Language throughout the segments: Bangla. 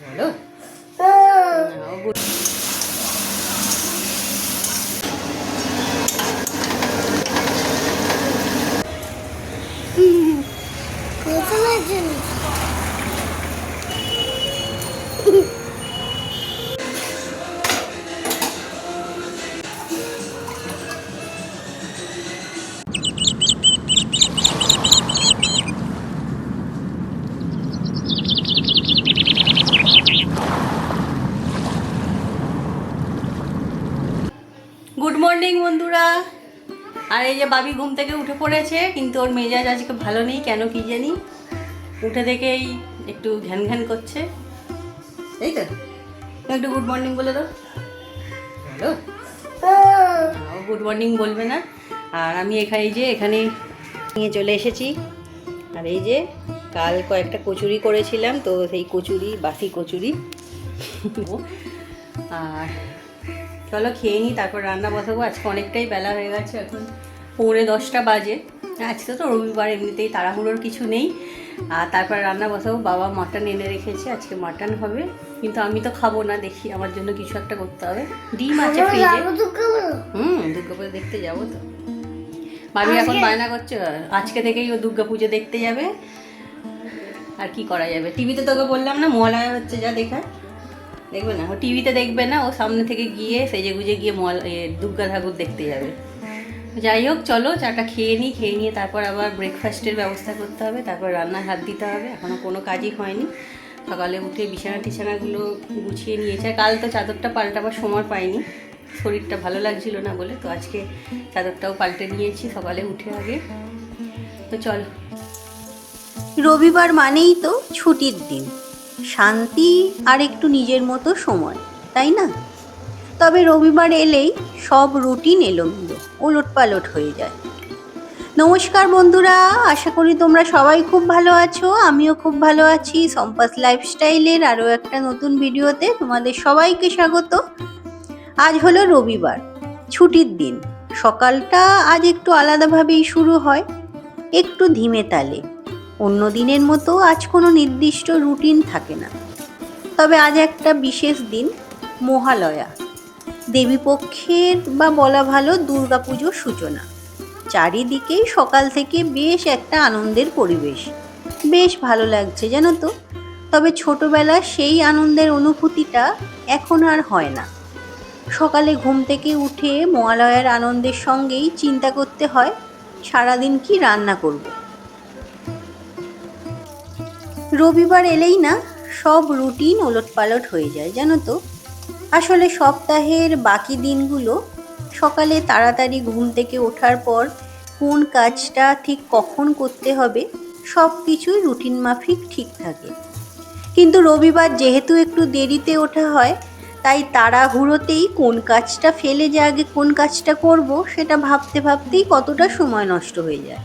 হ্যালো যে বাবি ঘুম থেকে উঠে পড়েছে, কিন্তু ওর মেজাজ আজকে ভালো নেই, কেন কি জানি? উঠে দেখেই একটু ঘ্যান ঘ্যান করছে। এই তো, একটু গুড মর্নিং বলে দাও। হ্যালো? গুড মর্নিং বলবে না। আর আমি এখানে যে, এখানে নিয়ে চলে এসেছি। আর এই যে, কাল কয়েকটা কচুরি করেছিলাম, তো সেই কচুরি, বাসি কচুরি। আর চলো খেয়ে নিই তারপর রান্না বসাবো। আজকে অনেকটাই বেলা হয়ে গেছে এখন। পৌনে দশটা বাজে। আজকে তো রবিবার এমনিতেই তাড়াহুড়োর কিছু নেই। আর তারপর রান্না বসাবো বাবা মাটন এনে রেখেছে আজকে মাটন হবে। কিন্তু আমি তো খাব না দেখি আমার জন্য কিছু একটা করতে হবে। ডিম আছে ফ্রিজে হুম দুর্গা পুজো দেখতে যাব তো। ভাবি এখন বায়না করছে? আজকে থেকেই ও দুর্গা পুজো দেখতে যাবে। আর কি করা যাবে? টিভিতে তোকে বললাম না মহালয়া হচ্ছে যা দেখা দেখবে না? ও টিভিতে দেখবে না ও সামনে থেকে গিয়ে সেজে গুজে গিয়ে মহাল এ, দুর্গা ঠাকুর দেখতে যাবে। যাই হোক, চলো চাটা খেয়ে নিই, খেয়ে নিয়ে তারপর আবার ব্রেকফাস্টের ব্যবস্থা করতে হবে, তারপর রান্নার হাত দিতে হবে এখনও কোনো কাজই হয়নি। সকালে উঠে বিছানা টিছানাগুলো গুছিয়ে নিয়েছে কাল তো চাদরটা পাল্টাবার সময় পাইনি, শরীরটা ভালো লাগছিল না বলে, তো আজকে চাদরটাও পাল্টে নিয়েছি, সকালে উঠে আগে। তো চলো। রবিবার মানেই তো ছুটির দিন, শান্তি আর একটু নিজের মতো সময়, তাই না? তবে রবিবার এলেই সব রুটিন এলোমেলো ওলট পালট হয়ে যায়। নমস্কার বন্ধুরা, আশা করি তোমরা সবাই খুব ভালো আছো, আমিও খুব ভালো আছি। সম্পাস লাইফস্টাইলের আরও একটা নতুন ভিডিওতে তোমাদের সবাইকে স্বাগত। আজ হলো রবিবার, ছুটির দিন। সকালটা আজ একটু আলাদাভাবেই শুরু হয়, একটু ধিমে তালে। অন্য দিনের মতো আজ কোনো নির্দিষ্ট রুটিন থাকে না। তবে আজ একটা বিশেষ দিন, মহালয়া। দেবীপক্ষের বা বলা ভালো দুর্গাপুজোর সূচনা। চারিদিকেই সকাল থেকে বেশ একটা আনন্দের পরিবেশ। বেশ ভালো লাগছে, জানো তো? তবে ছোটবেলার সেই আনন্দের অনুভূতিটা এখন আর হয় না। সকালে ঘুম থেকে উঠে মহালয়ার আনন্দের সঙ্গেই চিন্তা করতে হয়, সারাদিন কি রান্না করব? রবিবার এলেই না, সব রুটিন ওলটপালট হয়ে যায়, জানো তো? আসলে সপ্তাহের বাকি দিনগুলো সকালে তাড়াতাড়ি ঘুম থেকে ওঠার পর কোন কাজটা ঠিক কখন করতে হবে সব কিছুই রুটিন মাফিক ঠিক থাকে। কিন্তু রবিবার যেহেতু একটু দেরিতে ওঠা হয়, তাই তাড়াহুড়োতেই কোন কাজটা ফেলে যে আগে কোন কাজটা করব সেটা ভাবতে ভাবতেই কতটা সময় নষ্ট হয়ে যায়।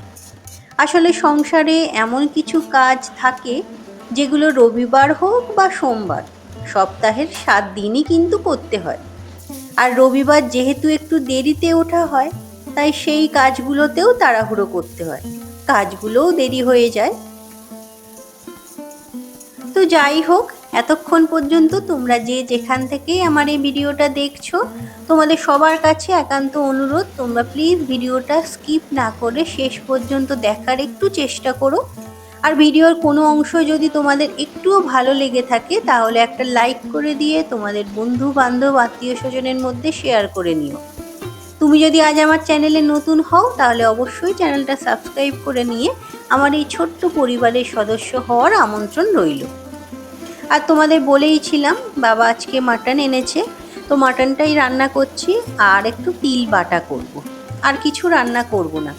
আসলে সংসারে এমন কিছু কাজ থাকে যেগুলো রবিবার হোক বা সোমবার সপ্তাহের সাত দিনই কিন্তু করতে হয়। আর রবিবার যেহেতু একটু দেরিতে ওঠা হয়, তাই সেই কাজগুলোতেও তাড়াহুড়ো করতে হয়। কাজগুলোও দেরি হয়ে যায়। তো যাই হোক, এতক্ষণ পর্যন্ত তোমরা যে যেখান থেকে আমার এই ভিডিওটা দেখছ, তোমাদের সবার কাছে একান্ত অনুরোধ, তোমরা প্লিজ ভিডিওটা স্কিপ না করে শেষ পর্যন্ত দেখার একটু চেষ্টা করো। আর ভিডিওর কোনো অংশ যদি তোমাদের একটুও ভালো লেগে থাকে, তাহলে একটা লাইক করে দিয়ে তোমাদের বন্ধু বান্ধব আত্মীয় স্বজনের মধ্যে শেয়ার করে নিও। তুমি যদি আজ আমার চ্যানেলে নতুন হও, তাহলে অবশ্যই চ্যানেলটা সাবস্ক্রাইব করে নিয়ে আমার এই ছোট্ট পরিবারের সদস্য হওয়ার আমন্ত্রণ রইল। আর তোমাদের বলেইছিলাম, বাবা আজকে মাটন এনেছে, তো মাটনটাই রান্না করছি, আর একটু তিল বাটা করব। আর কিছু রান্না করব না।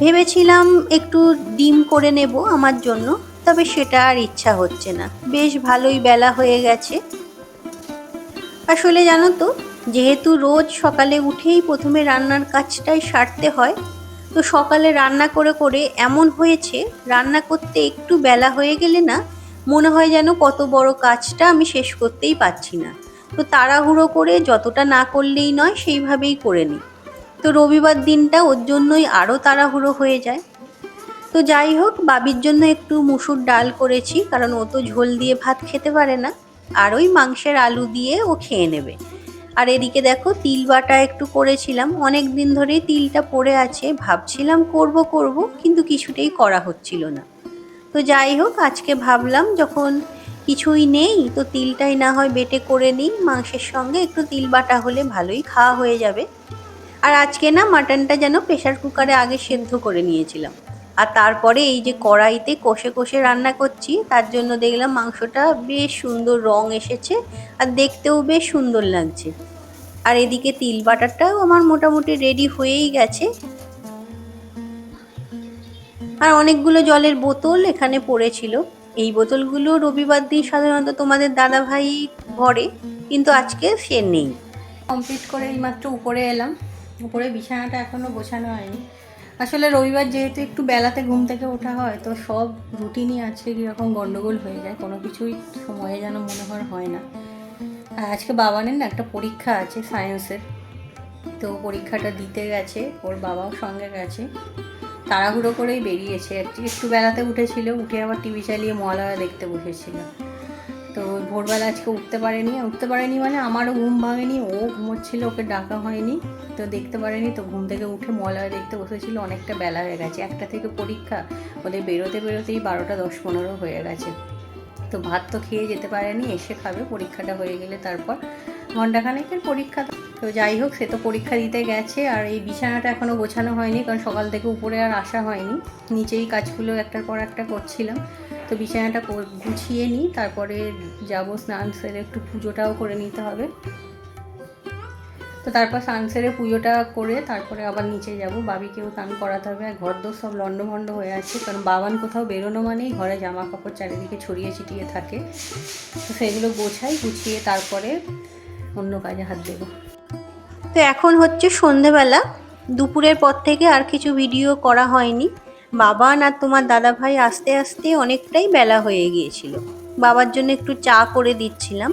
ভেবেছিলাম একটু ডিম করে নেব আমার জন্য, তবে সেটা আর ইচ্ছা হচ্ছে না। বেশ ভালোই বেলা হয়ে গেছে। আসলে জানো তো, যেহেতু রোজ সকালে উঠেই প্রথমে রান্নার কাজটাই সারতে হয়, তো সকালে রান্না করে করে এমন হয়েছে, রান্না করতে একটু বেলা হয়ে গেলে না, মনে হয় যেন কত বড় কাজটা আমি শেষ করতেই পারছি না। তো তাড়াহুড়ো করে যতটা না করলেই নয়, সেইভাবেই করে নিই। তো রবিবার দিনটা ওর জন্যই আরও তাড়াহুড়ো হয়ে যায়। তো যাই হোক, বাবির জন্য একটু মুসুর ডাল করেছি, কারণ ও তো ঝোল দিয়ে ভাত খেতে পারে না। আর ওই মাংসের আলু দিয়ে ও খেয়ে নেবে। আর এদিকে দেখো, তিল বাটা একটু করেছিলাম। অনেক দিন ধরেই তিলটা পড়ে আছে। ভাবছিলাম করব করব, কিন্তু কিছুতেই করা হচ্ছিল না। তো যাই হোক, আজকে ভাবলাম যখন কিছুই নেই, তো তিলটাই না হয় বেটে করে নিই। মাংসের সঙ্গে একটু তিল বাটা হলে ভালোই খাওয়া হয়ে যাবে। আর আজকে না মাটনটা যেন প্রেশার কুকারে আগে সেদ্ধ করে নিয়েছিলাম। আর তারপরে এই যে কড়াইতে কষে কষে রান্না করছি, তার জন্য দেখলাম মাংসটা বেশ সুন্দর রং এসেছে আর দেখতেও বেশ সুন্দর লাগছে। আর এদিকে তিল বাটারটাও আমার মোটামুটি রেডি হয়েই গেছে। আর অনেকগুলো জলের বোতল এখানে পড়েছিল। এই বোতলগুলো রবিবার দিন সাধারণত তোমাদের দাদা ভাই ভরে, কিন্তু আজকে সে নেই। কমপ্লিট করে এইমাত্র উপরে এলাম। উপরে বিছানাটা এখনও গোছানো হয়নি। আসলে রবিবার যেহেতু একটু বেলাতে ঘুম থেকে ওঠা হয়, তো সব রুটিনই আজকে কীরকম গন্ডগোল হয়ে যায়, কোনো কিছুই সময়ে যেন মনে হয় হয় না আজকে বাবানের না একটা পরীক্ষা আছে সায়েন্সের, তো পরীক্ষাটা দিতে গেছে, ওর বাবাও সঙ্গে গেছে। তাড়াহুড়ো করেই বেরিয়েছে একটু বেলাতে উঠেছিল, উঠে আবার টিভি চালিয়ে মহালয়া দেখতে বসেছিল। তো ভোরবেলা আজকে উঠতে পারেনি। উঠতে পারেনি মানে আমারও ঘুম ভাঙেনি, ও ঘুমোচ্ছিল, ওকে ডাকা হয়নি। তো দেখতে পারেনি, তো ঘুম থেকে উঠে মলয় দেখতে বসেছিল, অনেকটা বেলা হয়ে গেছে। একটা থেকে পরীক্ষা, ওদের বেরোতে বেরোতেই বারোটা দশ পনেরো হয়ে গেছে। তো ভাত তো খেয়ে যেতে পারেনি, এসে খাবে, পরীক্ষাটা হয়ে গেলে তারপর ঘন্টাখানেকের পরীক্ষা। তো যাই হোক, সে তো পরীক্ষা দিতে গেছে, আর এই বিছানাটা এখনও গোছানো হয়নি, কারণ সকাল থেকে উপরে আর আসা হয়নি। নিচেই কাজগুলো একটার পর একটা করছিলাম। তো বিছানাটা গুছিয়ে নিই, তারপরে যাব স্নান সেরে একটু পুজোটাও করে নিতে হবে। তো তারপর স্নান সেরে পুজোটা করে তারপরে আবার নিচে যাব। বাবিকেও স্নান করাতে হবে। আর ঘর দোর সব লণ্ডভণ্ড হয়ে আছে, কারণ বাবান কোথাও বেরোনো মানেই ঘরে জামা কাপড় চারিদিকে ছড়িয়ে ছিটিয়ে থাকে। তো সেগুলো গোছাই, গুছিয়ে তারপরে অন্য কাজে হাত দেবো। তো এখন হচ্ছে সন্ধেবেলা। দুপুরের পর থেকে আর কিছু ভিডিও করা হয়নি। বাবা আর তোমার দাদা ভাই আস্তে আস্তে অনেকটাই বেলা হয়ে গিয়েছিল। বাবার জন্য একটু চা করে দিচ্ছিলাম।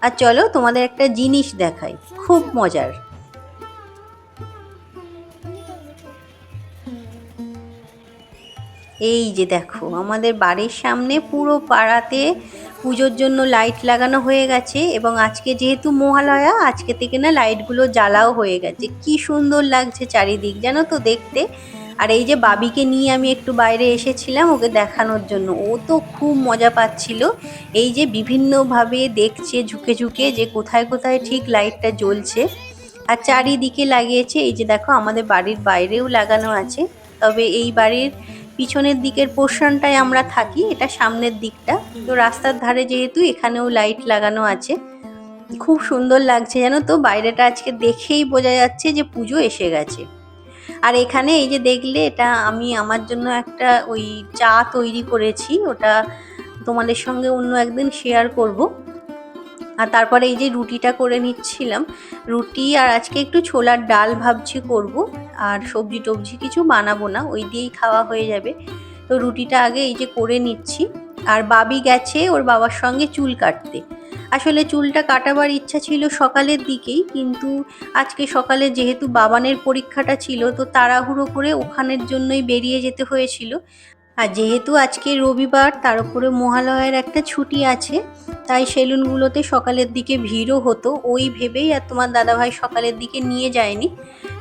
আর চলো তোমাদের একটা জিনিস দেখাই। খুব মজার। এই যে দেখো, আমাদের বাড়ির সামনে পুরো পাড়াতে পুজোর জন্য লাইট লাগানো হয়ে গেছে এবং আজকে যেহেতু মহালয়া, আজকে থেকে না লাইটগুলো জ্বালাও হয়ে গেছে। কি সুন্দর লাগছে চারিদিক, জানো তো দেখতে। আর এই যে বাবিকে নিয়ে আমি একটু বাইরে এসেছিলাম ওকে দেখানোর জন্য। ও তো খুব মজা পাচ্ছিল। এই যে বিভিন্নভাবে দেখছে ঝুঁকে ঝুঁকে যে কোথায় কোথায় ঠিক লাইটটা জ্বলছে। আর চারিদিকে লাগিয়েছে, এই যে দেখো আমাদের বাড়ির বাইরেও লাগানো আছে। তবে এই বাড়ির পিছনের দিকের পোর্শনটায় আমরা থাকি, এটা সামনের দিকটা। তো রাস্তার ধারে যেহেতু এখানেও লাইট লাগানো আছে। খুব সুন্দর লাগছে জানো তো? বাইরেটা আজকে দেখেই বোঝা যাচ্ছে যে পুজো এসে গেছে। আর এখানে এই যে দেখলে এটা আমি আমার জন্য একটা ওই চা তৈরি করেছি, ওটা তোমাদের সঙ্গে অন্য একদিন শেয়ার করব। আর তারপরে এই যে রুটিটা করে নিচ্ছিলাম, রুটি আর আজকে একটু ছোলার ডাল ভাবছি করব, আর সবজি টবজি কিছু বানাবো না, ওই দিয়েই খাওয়া হয়ে যাবে। তো রুটিটা আগে এই যে করে নিচ্ছি, আর বাবি গেছে ওর বাবার সঙ্গে চুল কাটতে। আসলে চুলটা কাটাবার ইচ্ছা ছিল সকালের দিকেই, কিন্তু আজকে সকালে যেহেতু বাবানের পরীক্ষাটা ছিল, তো তাড়াহুড়ো করে ওখানের জন্যই বেরিয়ে যেতে হয়েছিল। আর যেহেতু আজকে রবিবার, তার উপরে মহালয়ার একটা ছুটি আছে, তাই সেলুনগুলোতে সকালের দিকে ভিড়ও হতো। ওই ভেবেই আর তোমার দাদাভাই সকালের দিকে নিয়ে যায়নি।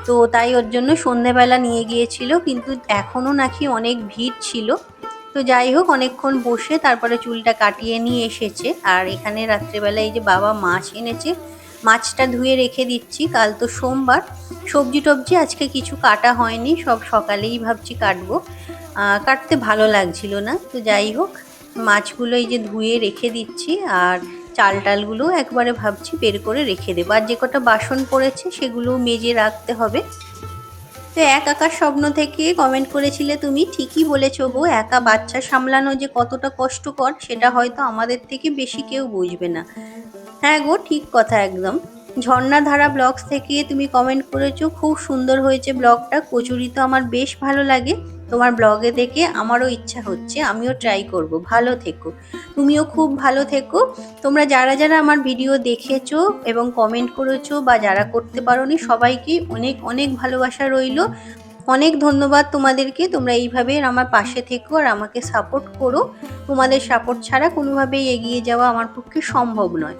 তো তাই ওর জন্য সন্ধেবেলা নিয়ে গিয়েছিল, কিন্তু এখনও নাকি অনেক ভিড় ছিল। তো যাই হোক, অনেকক্ষণ বসে তারপরে চুলটা কাটিয়ে নিয়ে এসেছে। আর এখানে রাত্রেবেলা এই যে বাবা মাছ এনেছে, মাছটা ধুয়ে রেখে দিচ্ছি। কাল তো সোমবার। সবজি টবজি আজকে কিছু কাটা হয়নি, সব সকালেই ভাবছি কাটবো। কাটতে ভালো লাগছিল না। তো যাই হোক, মাছগুলো এই যে ধুয়ে রেখে দিচ্ছি আর চাল টালগুলো একবারে ভাবছি বের করে রেখে দেবো। আর যে কটা বাসন পড়েছে সেগুলো মেজে রাখতে হবে। তো এক একার স্বপ্ন থেকে কমেন্ট করেছিলে তুমি, ঠিকই বলেছ গো। একা বাচ্চা সামলানো যে কতটা কষ্টকর, সেটা হয়তো আমাদের থেকে বেশি কেউ বুঝবে না। হ্যাঁ গো, ঠিক কথা একদম। ঝর্ণাধারা ব্লগস থেকে তুমি কমেন্ট করেছ, খুব সুন্দর হয়েছে ব্লগটা। কচুরি তো আমার বেশ ভালো লাগে। তোমার ব্লগে দেখে আমারও ইচ্ছা হচ্ছে, আমিও ট্রাই করব, ভালো থেকো। তুমিও খুব ভালো থেকো। তোমরা যারা যারা আমার ভিডিও দেখেছ এবং কমেন্ট করেছ বা যারা করতে পারোনি, সবাইকে অনেক অনেক ভালোবাসা রইল। অনেক ধন্যবাদ তোমাদেরকে। তোমরা এইভাবে আমার পাশে থেকো আর আমাকে সাপোর্ট করো। তোমাদের সাপোর্ট ছাড়া কোনোভাবেই এগিয়ে যাওয়া আমার পক্ষে সম্ভব নয়।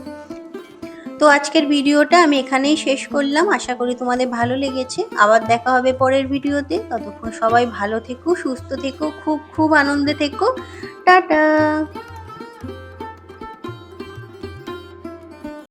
তো আজকের ভিডিওটা আমি এখানেই শেষ করলাম। আশা করি তোমাদের ভালো লেগেছে। আবার দেখা হবে পরের ভিডিওতে। ততক্ষণ সবাই ভালো থেকো, সুস্থ থেকো, খুব খুব আনন্দে থেকো। টাটা!